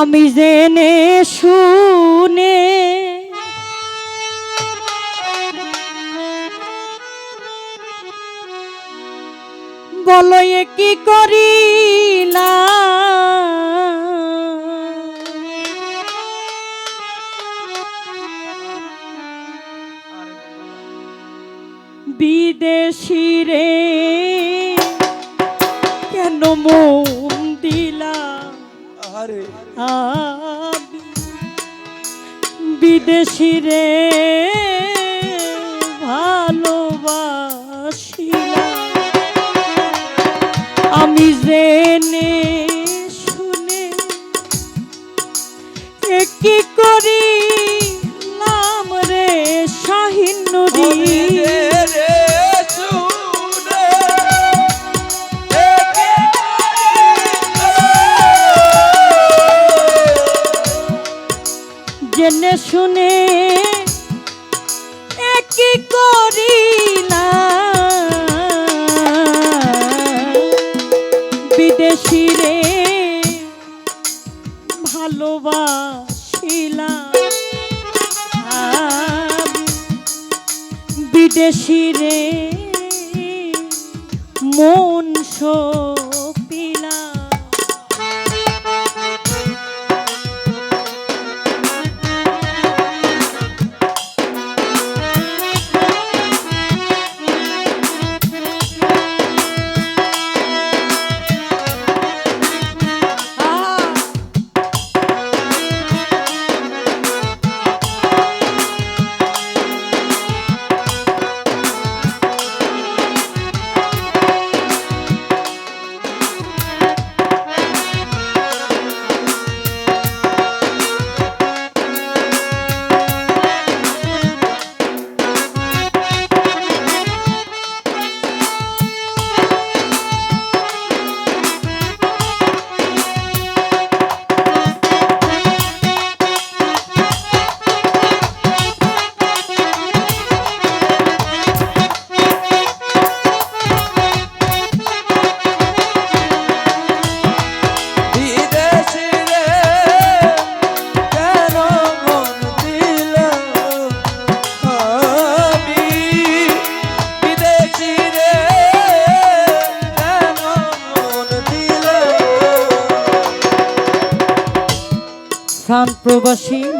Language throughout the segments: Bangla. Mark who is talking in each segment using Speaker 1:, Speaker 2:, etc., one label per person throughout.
Speaker 1: আমি জেনে শুনে বলো কি করিলা বিদেশি রে কেন দিলা
Speaker 2: আরে
Speaker 1: বিদেশি রে ভালোবাসি আমি জেনে শুনে কি করি? বিদেশি মন সপিলাম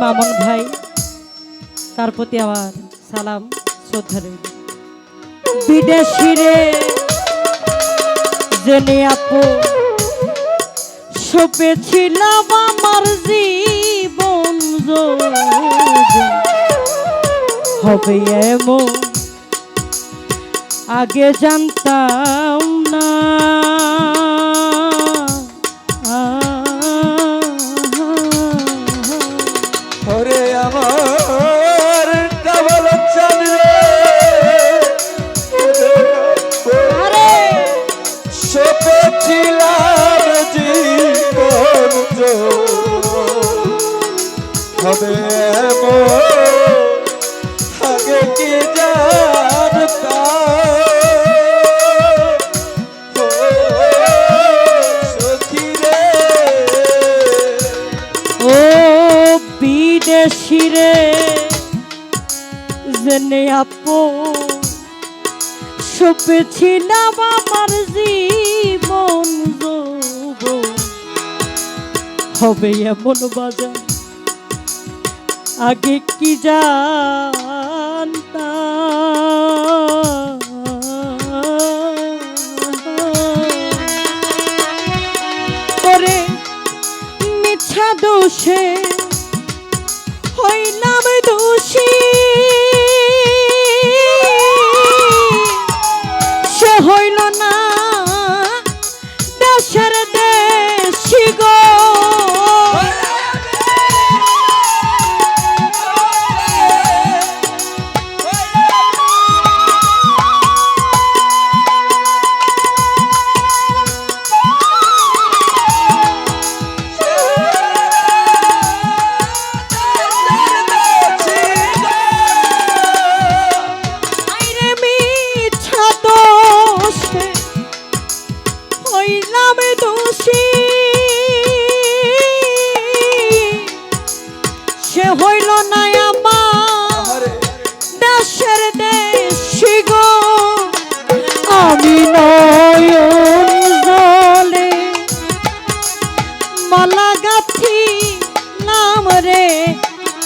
Speaker 1: মামুন ভাই, তার প্রতি আমার সালাম, শ্রদ্ধা রইল। বিদেশি রে, জেনে আপু সপেছিলাম আমার জীবন হবে এমন, আগে জানতাম না। বিদেশি রে। জেনে আপু সপেছিলাম আমার জীবন হবে এমন বাজার আগে কি জানতাম? করে মিছা দোষে হইলাম দোষী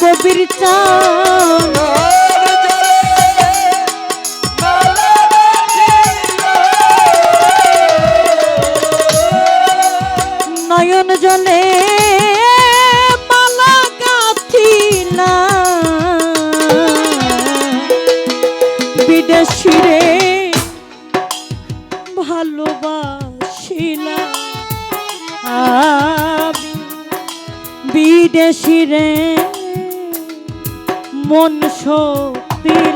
Speaker 2: গাঁথিল।
Speaker 1: নয়ন জলে মালা গাথিলা বিদেশি রে ভালোবাসিলা বিদেশি রে মন সপিলা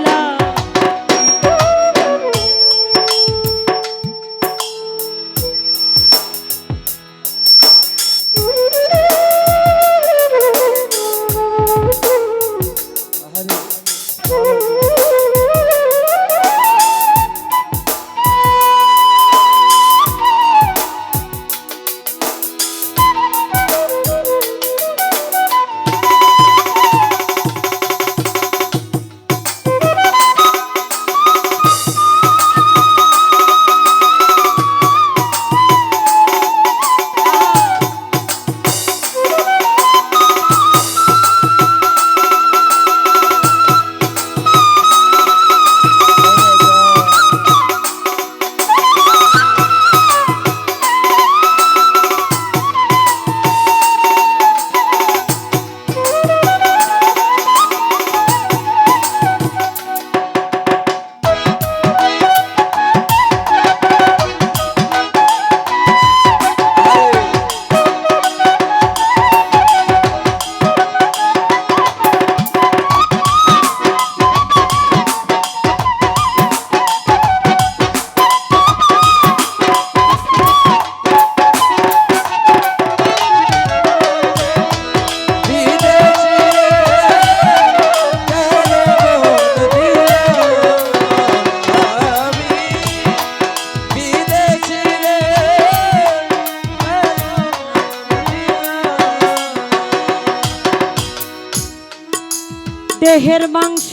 Speaker 1: দেহের মাংস।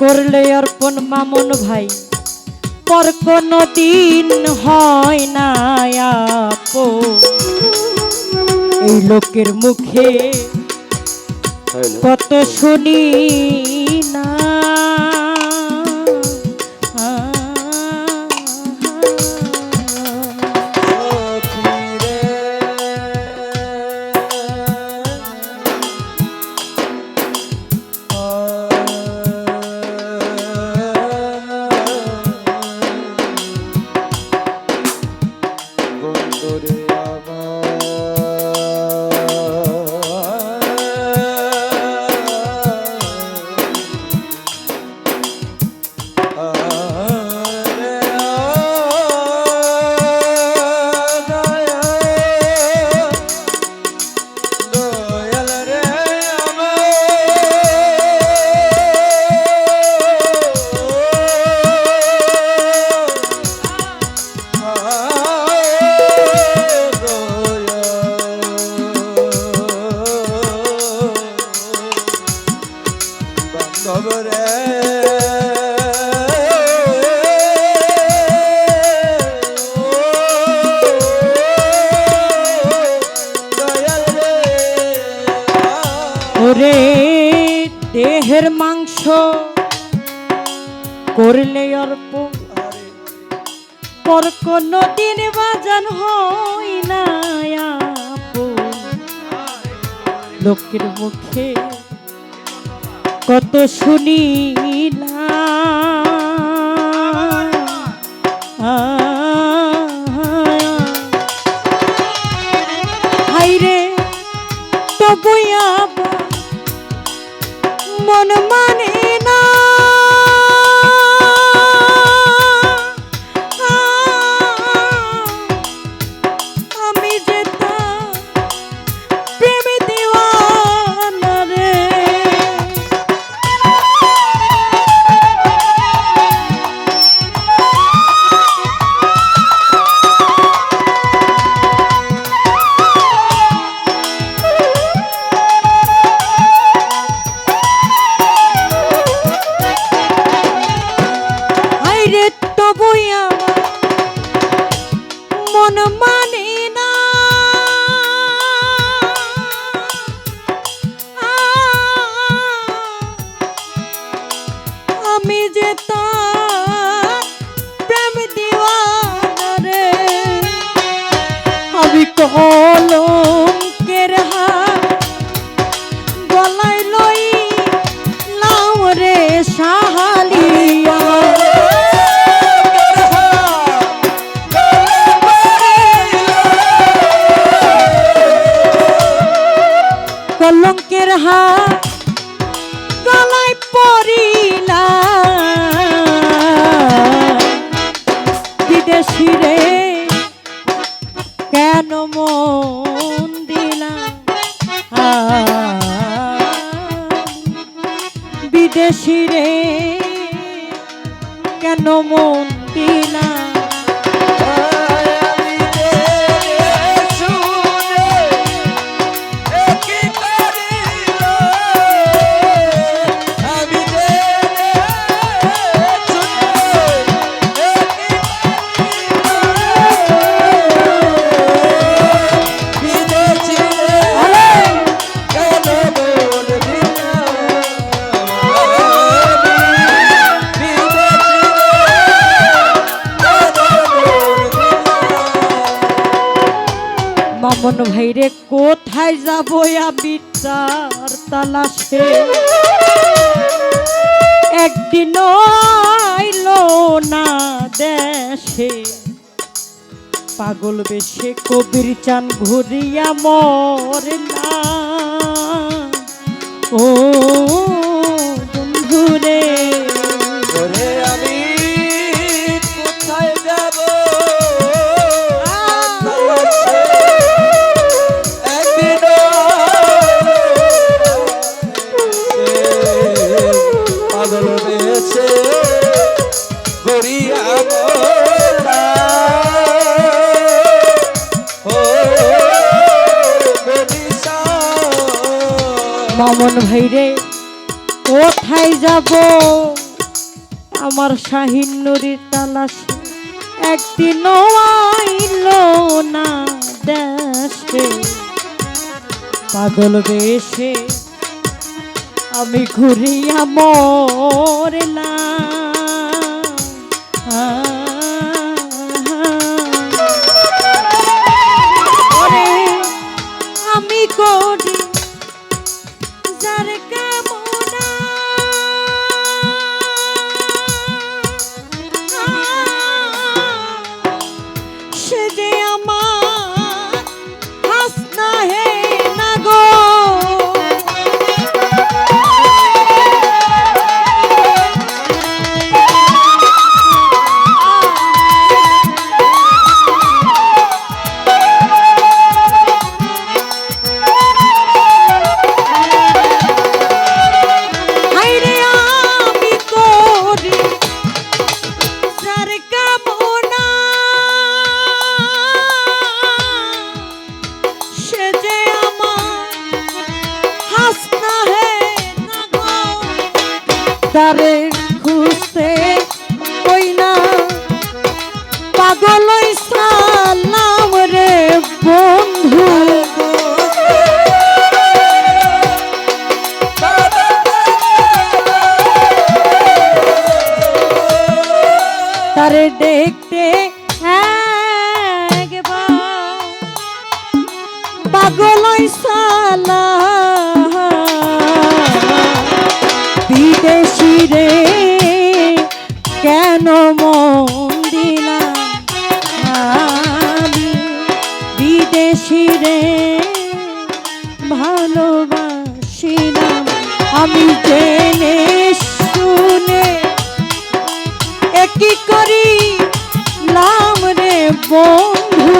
Speaker 1: করলে অর্পণ মামন ভাই পর কোনো দিন হয় না আপো। এই লোকের মুখে কত শুনি পর কোনো দিন বাজান হয় না লোকের মুখে কত শুনি না হাইরে তবু মন মানে
Speaker 2: Oh.
Speaker 1: মামন ভাইরে, কোথায় যাব আমি তার তালাশে? একদিন আইলো না দেশে। পাগল বেশে কবির চান ঘুরিয়া মরে না। ও বন্ধুরে।
Speaker 2: আমি যাব।
Speaker 1: আমার শাহিন নুরির তালাশ একদিন না দেশে। পাগল বেশে আমি ঘুরিয়া মরলাম। should তারে খুঁজতে কই না? পাগল মন দিলাম আমি বিদেশি রে ভালোবাসিলাম। আমি জেনে শুনে একই করি লাম রে বন্ধু?